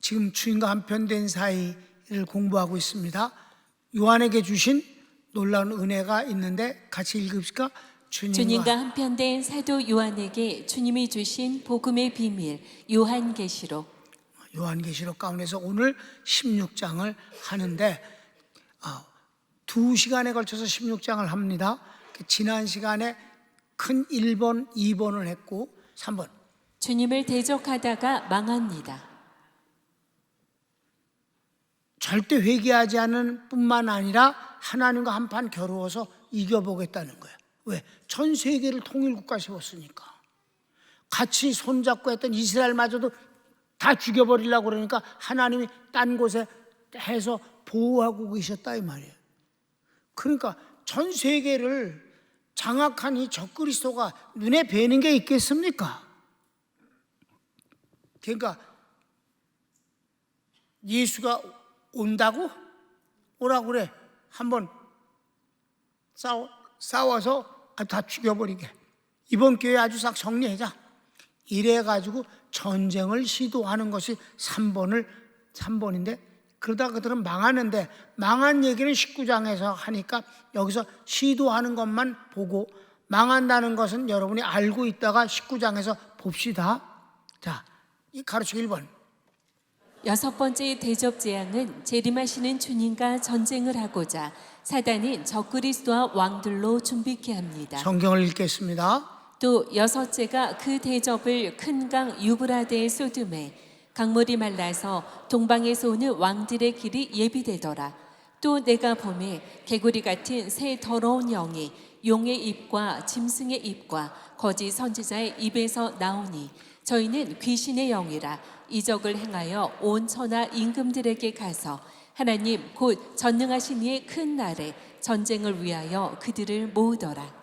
지금 주인과 한편된 사이를 공부하고 있습니다. 요한에게 주신 놀라운 은혜가 있는데 같이 읽읍시까? 주님과, 주님과 한편된 사도 요한에게 주님이 주신 복음의 비밀 요한계시록 요한계시록 가운데서 오늘 16장을 하는데 아, 두 시간에 걸쳐서 16장을 합니다. 그 지난 시간에 큰 1번, 2번을 했고 3번 주님을 대적하다가 망합니다. 절대 회개하지 않은 뿐만 아니라 하나님과 한판 겨루어서 이겨보겠다는 거예요. 왜? 전 세계를 통일국가 세웠으니까. 같이 손잡고 했던 이스라엘마저도 다 죽여버리려고 그러니까 하나님이 딴 곳에 해서 보호하고 계셨다 이 말이에요. 그러니까 전 세계를 장악한 이 적그리스도가 눈에 뵈는 게 있겠습니까? 그러니까 예수가 온다고 오라고 그래. 한번 싸워 싸워서 아, 다 죽여버리게. 이번 기회에 아주 싹 정리하자. 이래 가지고 전쟁을 시도하는 것이 3번을 3번인데 그러다 그들은 망하는데 망한 얘기는 19장에서 하니까 여기서 시도하는 것만 보고 망한다는 것은 여러분이 알고 있다가 19장에서 봅시다. 자, 이 가르치기 1번. 여섯 번째 대접 재앙은 재림하시는 주님과 전쟁을 하고자 사단인 적그리스도와 왕들로 준비케 합니다. 성경을 읽겠습니다. 또 여섯째가 그 대접을 큰 강 유브라데에 쏟음에 강물이 말라서 동방에서 오는 왕들의 길이 예비되더라. 또 내가 봄에 개구리 같은 새 더러운 영이 용의 입과 짐승의 입과 거짓 선지자의 입에서 나오니 저희는 귀신의 영이라 이적을 행하여 온 천하 임금들에게 가서 하나님 곧 전능하신 이의 큰 날에 전쟁을 위하여 그들을 모으더라.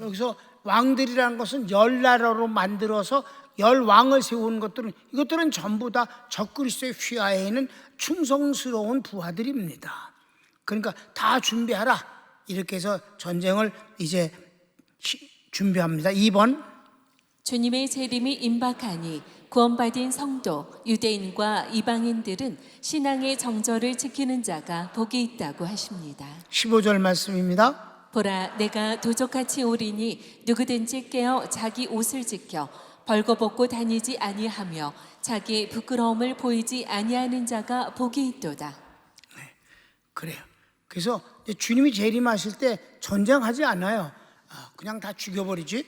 여기서 왕들이라는 것은 열 나라로 만들어서 열 왕을 세우는 것들은 이것들은 전부 다 적그리스도의 휘하에 있는 충성스러운 부하들입니다. 그러니까 다 준비하라 이렇게 해서 전쟁을 이제 시- 준비합니다. 2번 주님의 재림이 임박하니 구원받은 성도 유대인과 이방인들은 신앙의 정절을 지키는 자가 복이 있다고 하십니다. 15절 말씀입니다. 보라 내가 도적같이 오리니 누구든지 깨어 자기 옷을 지켜 벌거벗고 다니지 아니하며 자기 부끄러움을 보이지 아니하는 자가 복이 있도다. 그래요. 그래서 주님이 재림하실 때 전쟁하지 않아요. 아, 그냥 다 죽여버리지.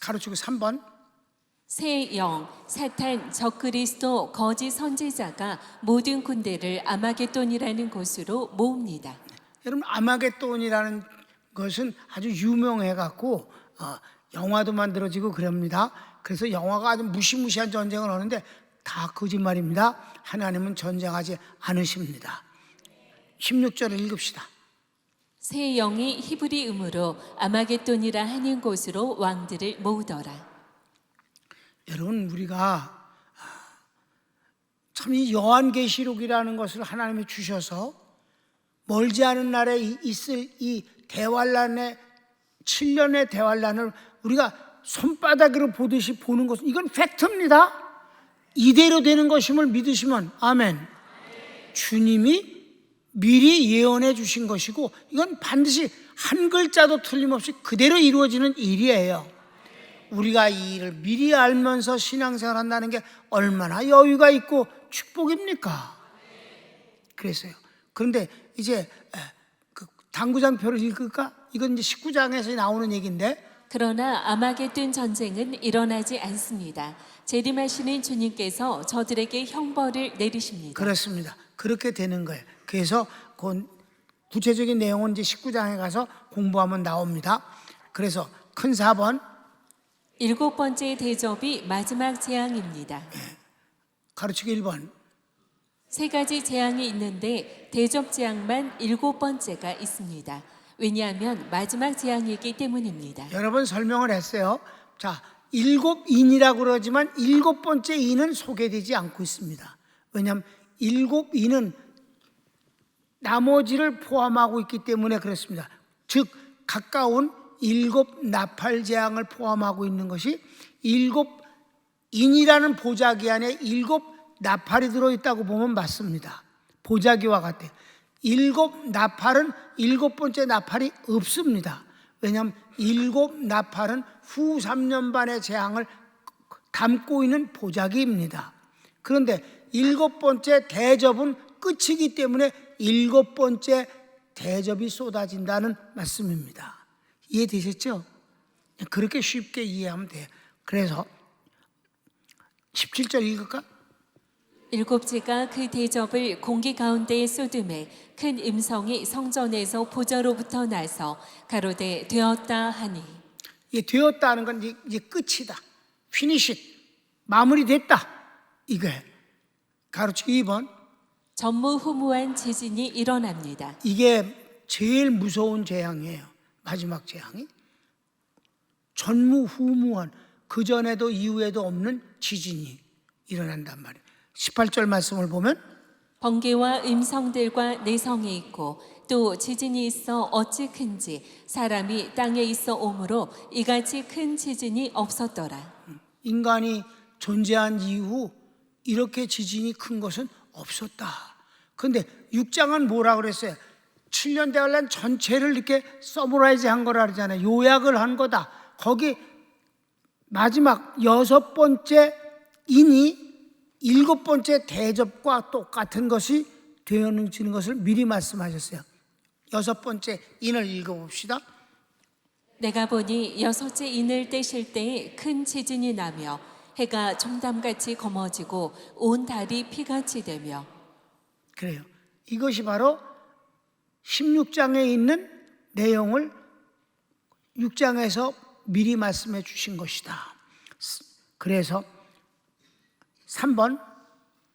가르치고 3번 새 영, 사탄, 적그리스도, 거짓 선지자가 모든 군대를 아마겟돈이라는 곳으로 모읍니다. 여러분 아마겟돈이라는 것은 아주 유명해 갖고 어, 영화도 만들어지고 그럽니다. 그래서 영화가 아주 무시무시한 전쟁을 하는데 다 거짓말입니다. 하나님은 전쟁하지 않으십니다. 16절을 읽읍시다. 새 영이 히브리 음으로 아마겟돈이라 하는 곳으로 왕들을 모으더라. 여러분 우리가 참 이 요한계시록이라는 것을 하나님이 주셔서 멀지 않은 날에 이- 있을 이 대환란의 7년의 대환란을 우리가 손바닥으로 보듯이 보는 것은 이건 팩트입니다. 이대로 되는 것임을 믿으시면 아멘. 주님이 미리 예언해 주신 것이고 이건 반드시 한 글자도 틀림없이 그대로 이루어지는 일이에요. 우리가 이 일을 미리 알면서 신앙생활 한다는 게 얼마나 여유가 있고 축복입니까? 그래서요. 그런데 이제 에, 그 당구장 표를 읽을까? 이건 이제 19장에서 나오는 얘기인데 그러나 아마겟돈 전쟁은 일어나지 않습니다. 재림하시는 주님께서 저들에게 형벌을 내리십니다. 그렇습니다. 그렇게 되는 거예요. 그래서 그 구체적인 내용은 이제 19장에 가서 공부하면 나옵니다. 그래서 큰 4번 일곱 번째 대접이 마지막 재앙입니다. 가르치기 1번 세 가지 재앙이 있는데 대접 재앙만 일곱 번째가 있습니다. 왜냐하면 마지막 재앙이기 때문입니다. 여러 번 설명을 했어요. 자, 일곱 인이라고 그러지만 일곱 번째 인은 소개되지 않고 있습니다. 왜냐하면 일곱 인은 나머지를 포함하고 있기 때문에 그렇습니다. 즉 가까운 일곱 나팔 재앙을 포함하고 있는 것이 일곱 인이라는 보자기 안에 일곱 나팔이 들어있다고 보면 맞습니다. 보자기와 같아요. 일곱 나팔은 일곱 번째 나팔이 없습니다. 왜냐하면 일곱 나팔은 후 3년 반의 재앙을 담고 있는 보자기입니다. 그런데 일곱 번째 대접은 끝이기 때문에 일곱 번째 대접이 쏟아진다는 말씀입니다. 이해되셨죠? 그렇게 쉽게 이해하면 돼요. 그래서 17절 읽을까? 일곱째가 그 대접을 공기 가운데에 쏟음에 큰 음성이 성전에서 보좌로부터 나서 가로되 되었다 하니 이게 되었다는 건 이제, 이제 끝이다. 피니시 마무리됐다. 이거예요. 가로치기 2번. 전무후무한 지진이 일어납니다. 이게 제일 무서운 재앙이에요. 마지막 재앙이. 전무후무한 그 전에도 이후에도 없는 지진이 일어난단 말이에요. 18절 말씀을 보면 번개와 음성들과 내성이 있고 또 지진이 있어 어찌 큰지 사람이 땅에 있어 오므로 이같이 큰 지진이 없었더라. 인간이 존재한 이후 이렇게 지진이 큰 것은 없었다. 그런데 6장은 뭐라 그랬어요? 7년 대환란 전체를 이렇게 서브라이즈 한 거라 그러잖아요. 요약을 한 거다. 거기 마지막 여섯 번째 인이 일곱 번째 대접과 똑같은 것이 되어지는 것을 미리 말씀하셨어요. 여섯 번째 인을 읽어봅시다. 내가 보니 여섯째 인을 떼실 때에 큰 지진이 나며 해가 종담같이 검어지고 온 달이 피같이 되며 그래요. 이것이 바로 16장에 있는 내용을 6장에서 미리 말씀해 주신 것이다. 그래서 3번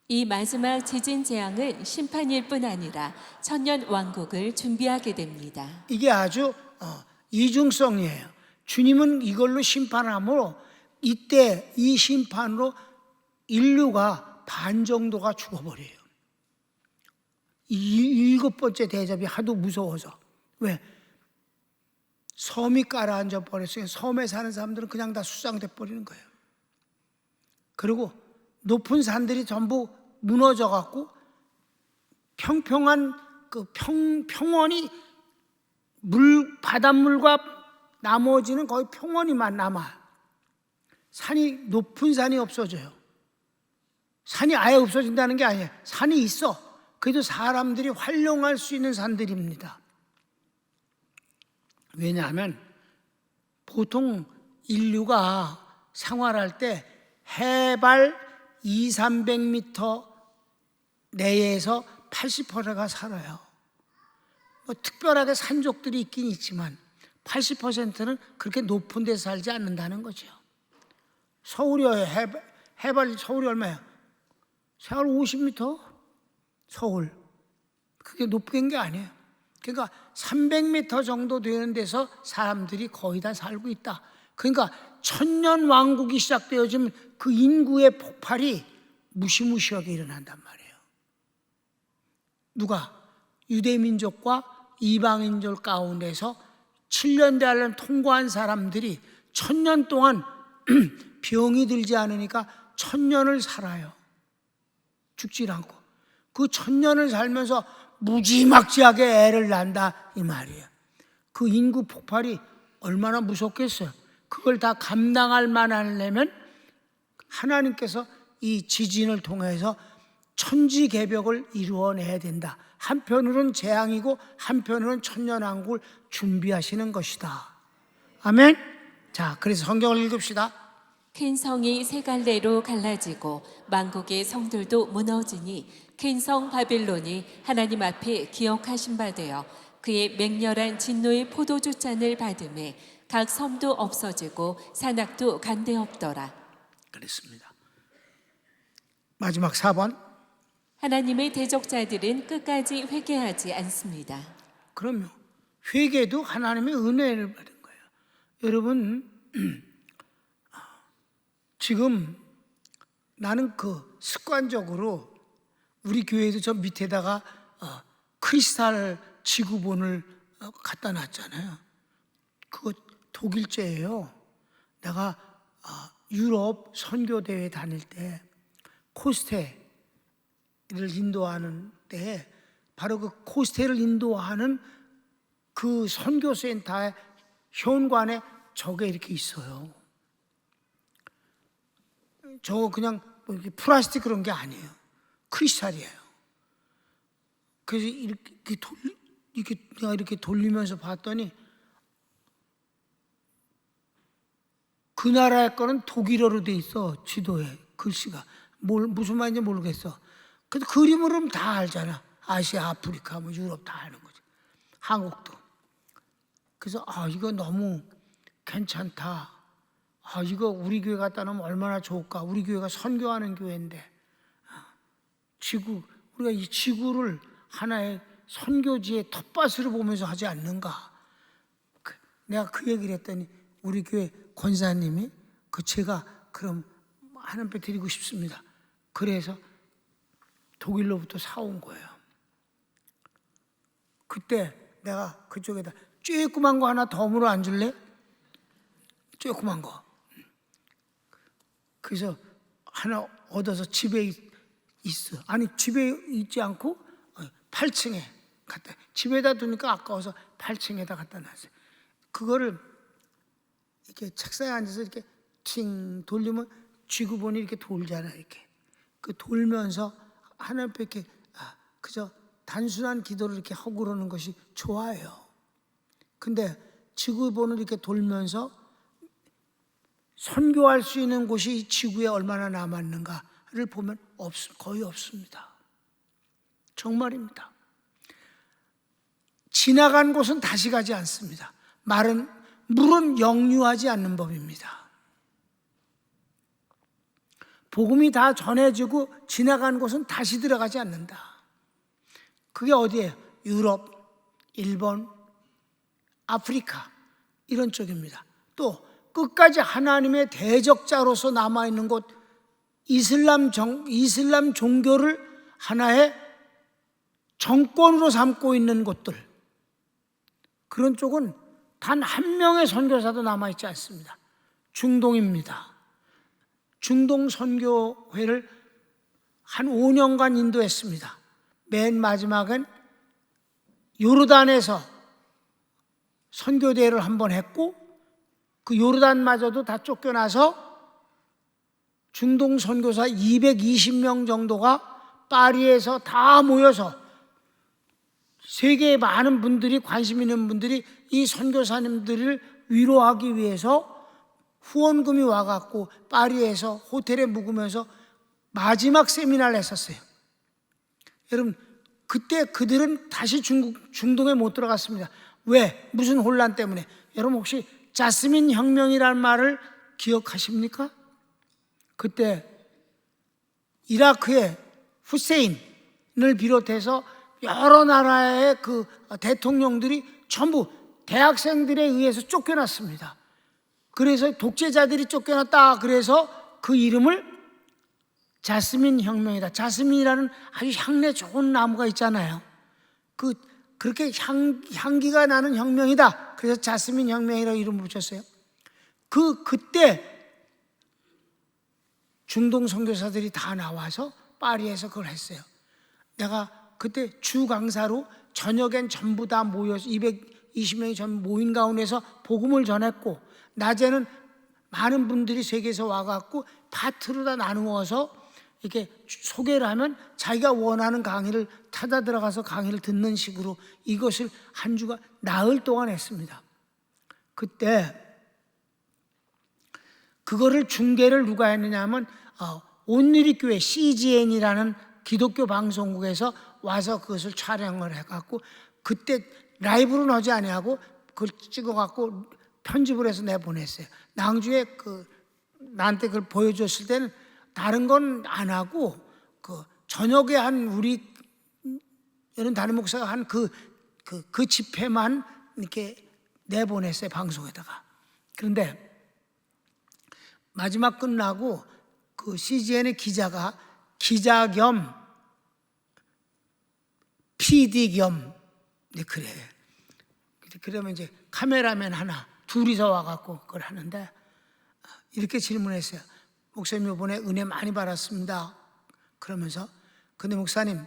이 마지막 지진 재앙은 심판일 뿐 아니라 천년 왕국을 준비하게 됩니다. 이게 아주 어, 이중성이에요. 주님은 이걸로 심판함으로 이때 이 심판으로 인류가 반 정도가 죽어버려요. 이 일곱 번째 대접이 하도 무서워서 왜 섬이 가라앉아 버렸어요. 섬에 사는 사람들은 그냥 다 수상돼 버리는 거예요. 그리고 높은 산들이 전부 무너져 갖고 평평한 그 평, 평원이 물 바닷물과 나머지는 거의 평원이만 남아. 산이 높은 산이 없어져요. 산이 아예 없어진다는 게 아니에요. 산이 있어. 그래도 사람들이 활용할 수 있는 산들입니다. 왜냐하면 보통 인류가 생활할 때 해발 2, 300m 내에서 80%가 살아요. 뭐 특별하게 산족들이 있긴 있지만 80%는 그렇게 높은 데 살지 않는다는 거죠. 서울이 해발, 해발 서울이 얼마야? 서울 50m? 서울. 그게 높은 게 아니에요. 그러니까 300m 정도 되는 데서 사람들이 거의 다 살고 있다. 그러니까 천년 왕국이 시작되어지면 그 인구의 폭발이 무시무시하게 일어난단 말이에요. 누가 유대민족과 이방인족 가운데서 7년 대환란 통과한 사람들이 천년 동안 병이 들지 않으니까 천년을 살아요. 죽질 않고 그 천년을 살면서 무지막지하게 애를 난다 이 말이에요. 그 인구 폭발이 얼마나 무섭겠어요. 그걸 다 감당할 만하려면 하나님께서 이 지진을 통해서 천지 개벽을 이루어내야 된다. 한편으로는 재앙이고 한편으로는 천년왕국을 준비하시는 것이다. 아멘. 자, 그래서 성경을 읽읍시다. 큰 성이 세 갈래로 갈라지고 만국의 성들도 무너지니 큰성 바빌론이 하나님 앞에 기억하신 바 되어 그의 맹렬한 진노의 포도주 잔을 받음에 각 섬도 없어지고 산악도 간데 없더라. 그랬습니다. 마지막 4번. 하나님의 대적자들은 끝까지 회개하지 않습니다. 그럼요. 회개도 하나님의 은혜를 받은 거예요. 여러분, 지금 나는 그 습관적으로 우리 교회에도 저 밑에다가 어, 크리스탈 지구본을 어, 갖다 놨잖아요. 그거 독일제예요. 내가 어, 유럽 선교 대회 다닐 때 코스테 인도하는 때에 바로 그 코스테를 인도하는 그 선교센터의 현관에 저게 이렇게 있어요. 저거 그냥 뭐 이렇게 플라스틱 그런 게 아니에요. 크리스탈이에요. 그래서 이렇게 돌, 이렇게 내가 이렇게 돌리면서 봤더니 그 나라의 거는 독일어로 돼 있어 지도에 글씨가 뭘 무슨 말인지 모르겠어. 근데 그림으로는 다 알잖아. 아시아, 아프리카, 뭐 유럽 다 아는 거지. 한국도. 그래서 아 이거 너무 괜찮다. 아 이거 우리 교회 갖다 놓으면 얼마나 좋을까. 우리 교회가 선교하는 교회인데 아, 지구 우리가 이 지구를 하나의 선교지의 텃밭으로 보면서 하지 않는가. 그, 내가 그 얘기를 했더니 우리 교회 권사님이 그 제가 그럼 하나님께 드리고 싶습니다. 그래서 독일로부터 사온 거예요. 그때 내가 그쪽에다 쬐끄만 거 하나 덤으로 안 줄래? 쬐끄만 거. 그래서 하나 얻어서 집에 있- 있어. 아니 집에 있지 않고 8층에 갖다 집에다 두니까 아까워서 8층에다 갖다 놨어요. 그거를 이렇게 책상에 앉아서 이렇게 팅 돌리면 쥐구본이 이렇게 돌잖아 이렇게. 그 돌면서 이렇게 아, 그저 단순한 기도를 이렇게 하고 그러는 것이 좋아요. 근데 지구본을 이렇게 돌면서 선교할 수 있는 곳이 이 지구에 얼마나 남았는가 를 보면 없, 거의 없습니다. 정말입니다. 지나간 곳은 다시 가지 않습니다. 말은 물은 역류하지 않는 법입니다. 복음이 다 전해지고 지나간 곳은 다시 들어가지 않는다. 그게 어디예요? 유럽, 일본, 아프리카 이런 쪽입니다. 또 끝까지 하나님의 대적자로서 남아 있는 곳 이슬람 정 이슬람 종교를 하나의 정권으로 삼고 있는 곳들 그런 쪽은 단 한 명의 선교사도 남아 있지 않습니다. 중동입니다. 중동 선교회를 한 5년간 인도했습니다. 맨 마지막은 요르단에서 선교대회를 한 번 했고 그 요르단마저도 다 쫓겨나서 중동 선교사 220명 정도가 파리에서 다 모여서 세계의 많은 분들이 관심 있는 분들이 이 선교사님들을 위로하기 위해서 후원금이 와갖고 파리에서 호텔에 묵으면서 마지막 세미나를 했었어요. 여러분 그때 그들은 다시 중국 중동에 못 들어갔습니다. 왜? 무슨 혼란 때문에? 여러분 혹시 자스민 혁명이라는 말을 기억하십니까? 그때 이라크의 후세인을 비롯해서 여러 나라의 그 대통령들이 전부 대학생들에 의해서 쫓겨났습니다. 그래서 독재자들이 쫓겨났다. 그래서 그 이름을 자스민 혁명이다. 자스민이라는 아주 향내 좋은 나무가 있잖아요. 그 그렇게 향 향기가 나는 혁명이다. 그래서 자스민 혁명이라고 이름을 붙였어요. 그 그때 중동 선교사들이 다 나와서 파리에서 그걸 했어요. 내가 그때 주 강사로 저녁엔 전부 다 모여서 220명이 전 모인 가운데서 복음을 전했고 낮에는 많은 분들이 세계에서 와갖고 파트로 다 나누어서 이렇게 소개를 하면 자기가 원하는 강의를 찾아 들어가서 강의를 듣는 식으로 이것을 한 주가 나흘 동안 했습니다. 그때 그거를 중계를 누가 했느냐 하면 어, 온누리 교회 CGN이라는 기독교 방송국에서 와서 그것을 촬영을 해갖고 그때 라이브로 하지 아니하고 그걸 찍어갖고 편집을 해서 내보냈어요. 낭주에 그 나한테 그걸 보여줬을 때는 다른 건 안 하고 그 저녁에 한 우리 이런 다른 목사가 한 그 그 그 집회만 이렇게 내보냈어요 방송에다가. 그런데 마지막 끝나고 그 CGN의 기자가 기자 겸 PD 겸 네, 그래. 그러면 이제 카메라맨 하나 둘이서 와갖고 그걸 하는데 이렇게 질문했어요. 목사님 이번에 은혜 많이 받았습니다. 그러면서 근데 목사님,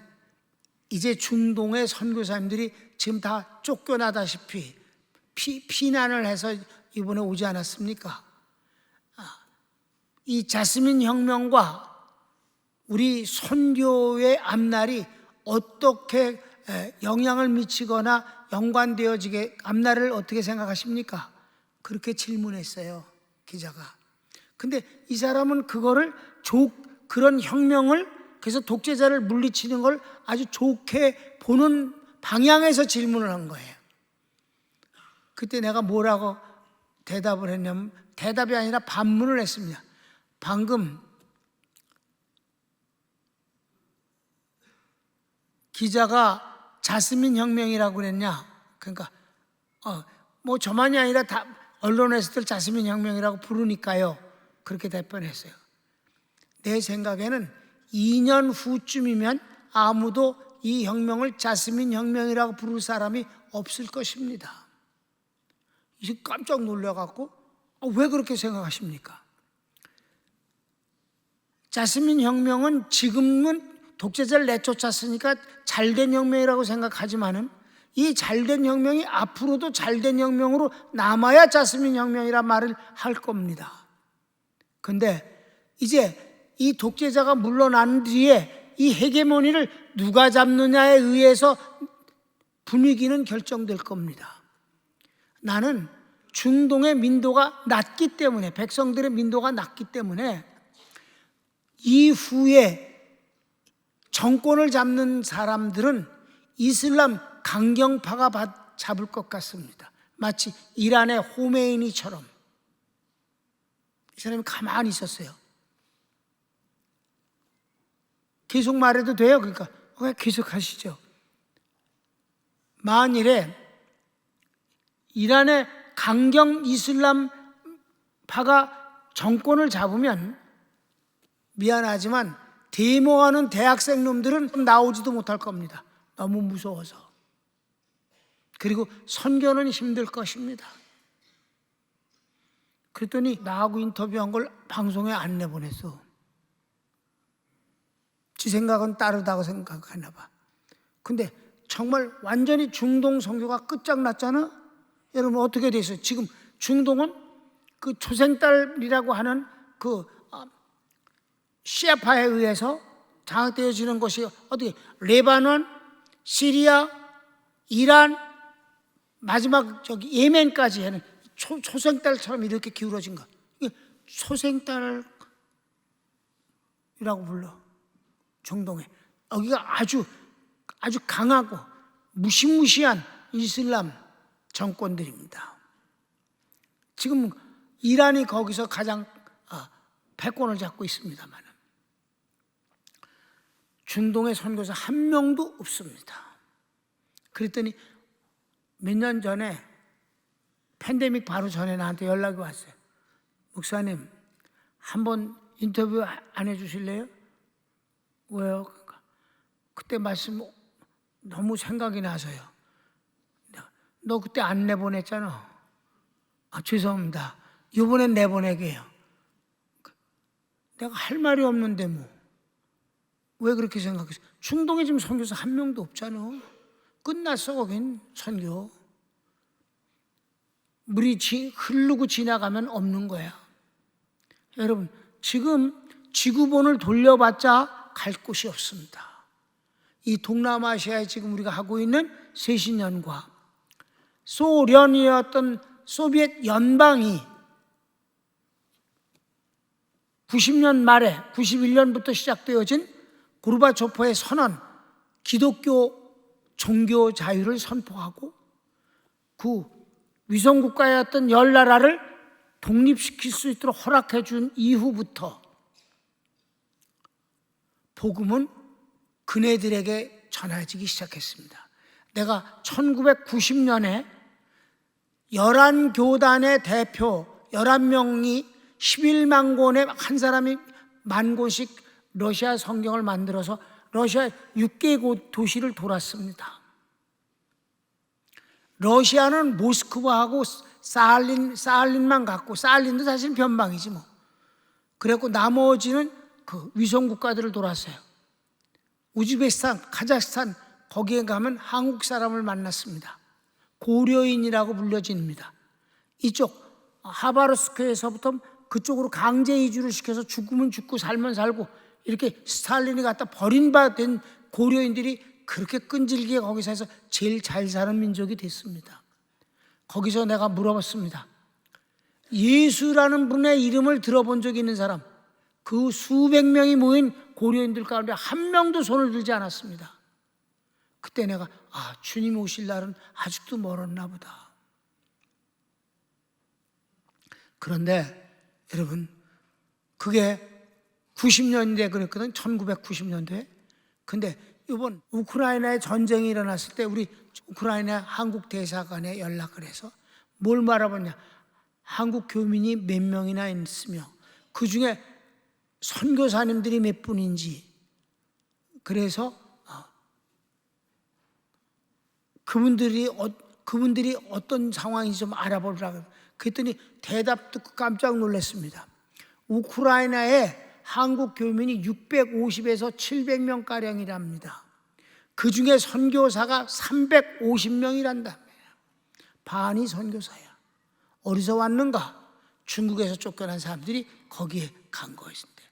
이제 중동의 선교사님들이 지금 다 쫓겨나다시피 피, 피난을 해서 이번에 오지 않았습니까? 아, 이 자스민 혁명과 우리 선교의 앞날이 어떻게 에, 영향을 미치거나 연관되어지게 앞날을 어떻게 생각하십니까? 그렇게 질문했어요 기자가. 근데 이 사람은 그거를 조, 그런 혁명을 그래서 독재자를 물리치는 걸 아주 좋게 보는 방향에서 질문을 한 거예요. 그때 내가 뭐라고 대답을 했냐면 대답이 아니라 반문을 했습니다. 방금 기자가 자스민 혁명이라고 그랬냐? 그러니까 어, 뭐 저만이 아니라 다 언론에서들 자스민 혁명이라고 부르니까요. 그렇게 답변했어요. 내 생각에는 2년 후쯤이면 아무도 이 혁명을 자스민 혁명이라고 부를 사람이 없을 것입니다. 이제 깜짝 놀라갖고 어, 왜 그렇게 생각하십니까? 자스민 혁명은 지금은 독재자를 내쫓았으니까 잘된 혁명이라고 생각하지만은 이 잘된 혁명이 앞으로도 잘된 혁명으로 남아야 자스민 혁명이라 말을 할 겁니다. 근데 이제 이 독재자가 물러난 뒤에 이 헤게모니를 누가 잡느냐에 의해서 분위기는 결정될 겁니다. 나는 중동의 민도가 낮기 때문에 백성들의 민도가 낮기 때문에 이후에 정권을 잡는 사람들은 이슬람 강경파가 받- 잡을 것 같습니다. 마치 이란의 호메이니처럼 이 사람이 가만히 있었어요. 계속 말해도 돼요. 그러니까 어, 계속 하시죠. 만일에 이란의 강경 이슬람파가 정권을 잡으면 미안하지만 데모하는 대학생 놈들은 나오지도 못할 겁니다. 너무 무서워서. 그리고 선교는 힘들 것입니다. 그랬더니 나하고 인터뷰한 걸 방송에 안 내보냈어. 지 생각은 따르다고 생각하나 봐. 근데 정말 완전히 중동 선교가 끝장났잖아? 여러분 어떻게 됐어요? 지금 중동은 그 초생딸이라고 하는 그 어, 시아파에 의해서 장악되어지는 것이 어떻게 레바논, 시리아, 이란, 마지막 저기 예멘까지 하는 초, 초생딸처럼 이렇게 기울어진 거. 이게 초생딸이라고 불러. 중동에. 여기가 아주 아주 강하고 무시무시한 이슬람 정권들입니다. 지금 이란이 거기서 가장 어, 패권을 잡고 있습니다만 중동의 선교사 한 명도 없습니다. 그랬더니 몇 년 전에 팬데믹 바로 전에 나한테 연락이 왔어요. 목사님, 한번 인터뷰 안 해주실래요? 왜요? 그러니까 그때 말씀 너무 생각이 나서요. 너 그때 안 내보냈잖아. 아, 죄송합니다. 이번엔 내보내게요. 내가 할 말이 없는데 뭐. 왜 그렇게 생각했어? 중동에 지금 선교사 한 명도 없잖아. 끝났어, 거긴 선교. 물이 지, 흐르고 지나가면 없는 거야. 여러분, 지금 지구본을 돌려봤자 갈 곳이 없습니다. 이 동남아시아에 지금 우리가 하고 있는 세신년과 소련이었던 소비에트 연방이 90년 말에 91년부터 시작되어진 고르바초프의 선언, 기독교 종교 자유를 선포하고 그 위성국가였던 열 나라를 독립시킬 수 있도록 허락해 준 이후부터 복음은 그네들에게 전해지기 시작했습니다. 내가 1990년에 11교단의 대표 11명이 11만 권의 한 사람이 만 권씩 러시아 성경을 만들어서 러시아 6개 도시를 돌았습니다. 러시아는 모스크바하고 사할린, 사할린만 갖고 사할린도 사실 변방이지 뭐. 그래고 나머지는 그 위성 국가들을 돌았어요. 우즈베스탄, 카자흐스탄 거기에 가면 한국 사람을 만났습니다. 고려인이라고 불려집니다. 이쪽 하바르스크에서부터 그쪽으로 강제 이주를 시켜서 죽으면 죽고 살면 살고 이렇게 스탈린이 갖다 버림받은 고려인들이 그렇게 끈질기게 거기서 해서 제일 잘 사는 민족이 됐습니다. 거기서 내가 물어봤습니다. 예수라는 분의 이름을 들어본 적이 있는 사람, 그 수백 명이 모인 고려인들 가운데 한 명도 손을 들지 않았습니다. 그때 내가 아 주님 오실 날은 아직도 멀었나 보다. 그런데 여러분 그게 90년대 그랬거든 1990년대. 근데 이번 우크라이나에 전쟁이 일어났을 때 우리 우크라이나 한국 대사관에 연락을 해서 뭘 말해봤냐? 한국 교민이 몇 명이나 있으며 그 중에 선교사님들이 몇 분인지 그래서 어, 그분들이 어, 그분들이 어떤 상황인지 좀 알아보라고 그랬더니 대답 듣고 깜짝 놀랐습니다. 우크라이나에 한국 교민이 650에서 700명 가량이랍니다. 그 중에 선교사가 350명이란다. 반이 선교사야. 어디서 왔는가? 중국에서 쫓겨난 사람들이 거기에 간 것인데.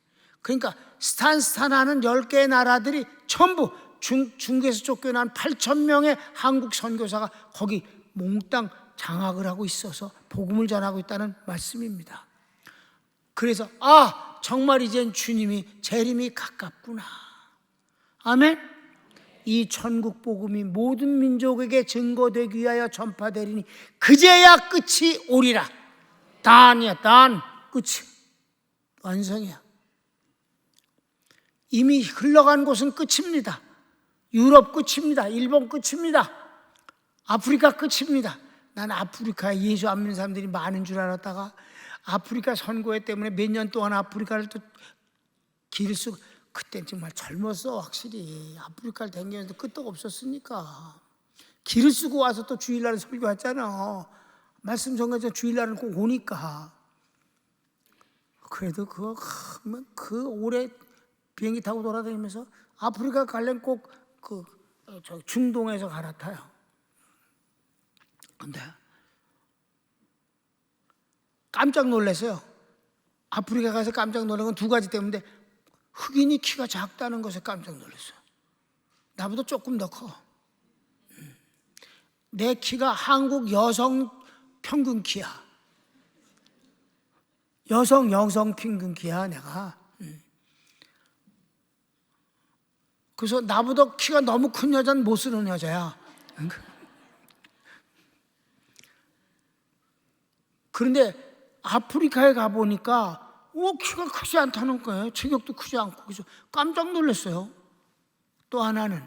그러니까 스탄스탄하는 10개의 나라들이 전부 중, 중국에서 쫓겨난 8천 명의 한국 선교사가 거기 몽땅 장악을 하고 있어서 복음을 전하고 있다는 말씀입니다. 그래서 아 정말 이젠 주님이 재림이 가깝구나. 아멘. 이 천국 복음이 모든 민족에게 증거되기 위하여 전파되리니 그제야 끝이 오리라. 단이야 단 끝이 완성이야. 이미 흘러간 곳은 끝입니다. 유럽 끝입니다. 일본 끝입니다. 아프리카 끝입니다. 난 아프리카에 예수 안 믿는 사람들이 많은 줄 알았다가 아프리카 선거회 때문에 몇 년 동안 아프리카를 또 쓰고 그땐 정말 젊었어 확실히. 아프리카를 댕기는데 끄떡 없었으니까. 길을 쓰고 와서 또 주일날 설교했잖아. 말씀 전가자 주일날은 꼭 오니까. 그래도 그, 그 오래 비행기 타고 돌아다니면서 아프리카 갈래 꼭그 중동에서 갈아타요. 근데 깜짝 놀랐어요. 아프리카 가서 깜짝 놀란 건 두 가지 때문에 흑인이 키가 작다는 것에 깜짝 놀랐어요. 나보다 조금 더 커. 음. 내 키가 한국 여성 평균 키야. 여성 여성 평균 키야 내가. 음. 그래서 나보다 키가 너무 큰 여자는 못 쓰는 여자야. 그런데 아프리카에 가보니까 오 키가 크지 않다는 거예요. 체격도 크지 않고 그래서 깜짝 놀랐어요. 또 하나는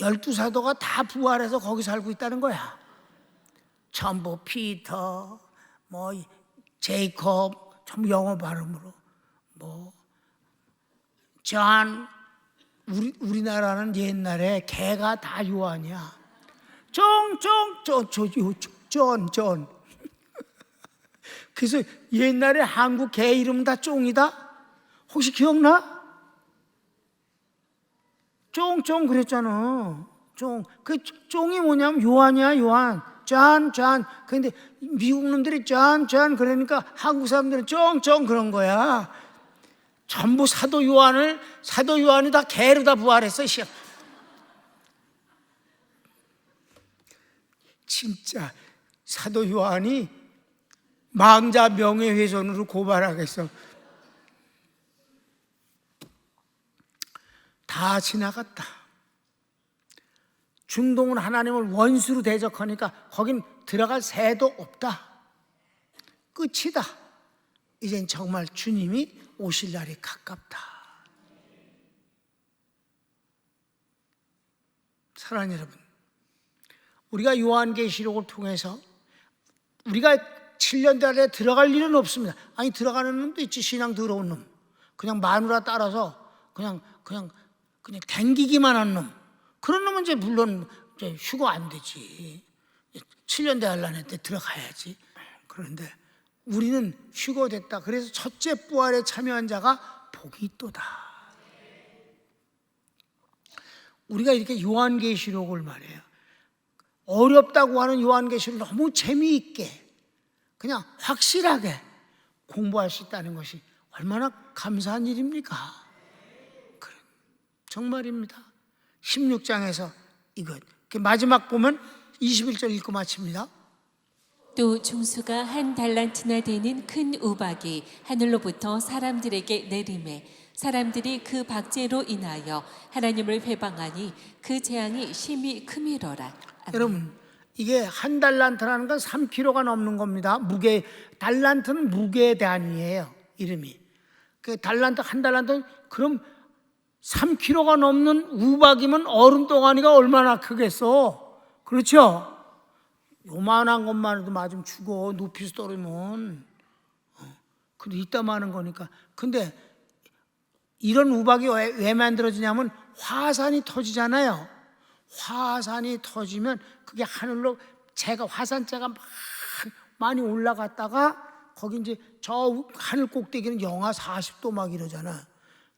열두 사도가 다 부활해서 거기 살고 있다는 거야. 전부 피터, 뭐 제이콥, 전부 영어 발음으로 뭐전 우리 우리나라는 옛날에 개가 다 요한이야. 쫑쫑 쫑쫑 쫑 쫑 그래서 옛날에 한국 개 이름 다 쫑이다? 혹시 기억나? 쫑쫑 그랬잖아. 쫑. 그 쫑이 뭐냐면 요한이야, 요한. 짠, 짠. 근데 미국 놈들이 짠, 짠 그러니까 한국 사람들은 쫑쫑 그런 거야. 전부 사도 요한을, 사도 요한이 다 개로 다 부활했어, 시 진짜 사도 요한이 망자 명예훼손으로 고발하겠어. 다 지나갔다. 중동은 하나님을 원수로 대적하니까 거긴 들어갈 새도 없다. 끝이다. 이젠 정말 주님이 오실 날이 가깝다. 사랑하는 여러분, 우리가 요한계시록을 통해서 우리가 7년 달에 들어갈 일은 없습니다. 아니 들어가는 놈도 있지 신앙 들어온 놈. 그냥 마누라 따라서 그냥 그냥 그냥 댕기기만 한 놈. 그런 놈은 이제 물론 이제 휴가 안 되지. 7년 대할라는 때 들어가야지. 그런데 우리는 휴거 됐다. 그래서 첫째 부활에 참여한 자가 복이 있도다. 우리가 이렇게 요한계시록을 말해요. 어렵다고 하는 요한계시록을 너무 재미있게 그냥 확실하게 공부할 수 있다는 것이 얼마나 감사한 일입니까? 그래, 정말입니다. 16장에서 이것 그 마지막 보면 21절 읽고 마칩니다. 또 중수가 한 달란트나 되는 큰 우박이 하늘로부터 사람들에게 내림에 사람들이 그 박제로 인하여 하나님을 회방하니 그 재앙이 심히 크미러라. 아멘. 여러분 이게 한 달란트라는 건 3kg가 넘는 겁니다. 무게 달란트는 무게 단위예요. 이름이. 그 달란트 한 달란트 그럼 3kg가 넘는 우박이면 얼음 동안이가 얼마나 크겠어? 그렇죠? 요만한 것만 해도 맞으면 죽어. 높이서 떨어지면. 어, 근데 이따만한 거니까. 근데 이런 우박이 왜, 왜 만들어지냐면 화산이 터지잖아요. 화산이 터지면 그게 하늘로 재가 화산재가 막 많이 올라갔다가 거기 이제 저 하늘 꼭대기는 영하 40도 막 이러잖아.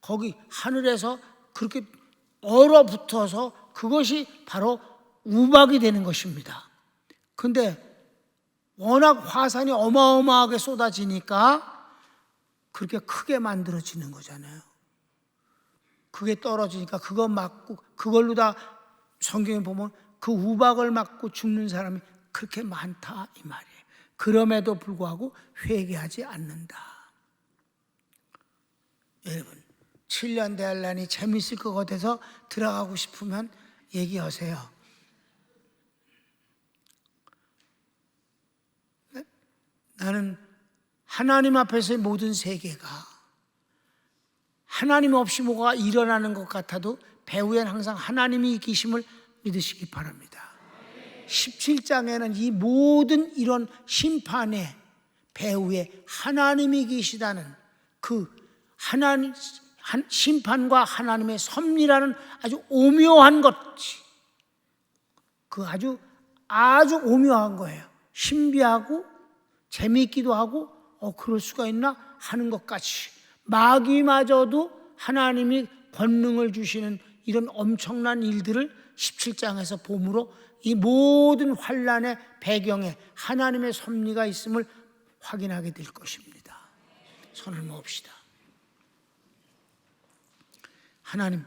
거기 하늘에서 그렇게 얼어붙어서 그것이 바로 우박이 되는 것입니다. 근데 워낙 화산이 어마어마하게 쏟아지니까 그렇게 크게 만들어지는 거잖아요. 그게 떨어지니까 그거 맞고 그걸로 다 성경에 보면 그 우박을 맞고 죽는 사람이 그렇게 많다 이 말이에요. 그럼에도 불구하고 회개하지 않는다. 여러분 7년 대할란이 재밌을 것 같아서 들어가고 싶으면 얘기하세요. 네? 나는 하나님 앞에서의 모든 세계가 하나님 없이 뭐가 일어나는 것 같아도 배후엔 항상 하나님이 계심을 믿으시기 바랍니다. 17장에는 이 모든 이런 심판의 배후에 하나님이 계시다는 그 하나님 한- 심판과 하나님의 섭리라는 아주 오묘한 것이 그 아주 아주 오묘한 거예요. 신비하고 재미있기도 하고 어 그럴 수가 있나 하는 것 같이 마귀마저도 하나님이 권능을 주시는 이런 엄청난 일들을 17장에서 봄으로 이 모든 환란의 배경에 하나님의 섭리가 있음을 확인하게 될 것입니다. 손을 모읍시다. 하나님,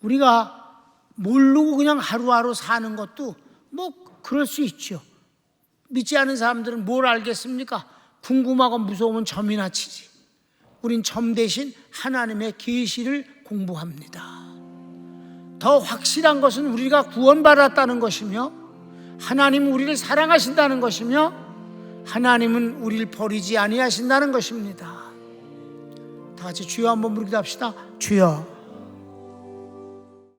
우리가 모르고 그냥 하루하루 사는 것도 뭐 그럴 수 있죠. 믿지 않은 사람들은 뭘 알겠습니까? 궁금하고 무서우면 점이나 치지. 우린 점 대신 하나님의 계시를 공부합니다. 더 확실한 것은 우리가 구원받았다는 것이며 하나님은 우리를 사랑하신다는 것이며 하나님은 우리를 버리지 아니하신다는 것입니다. 다 같이 주여 한번 부르기도 합시다. 주여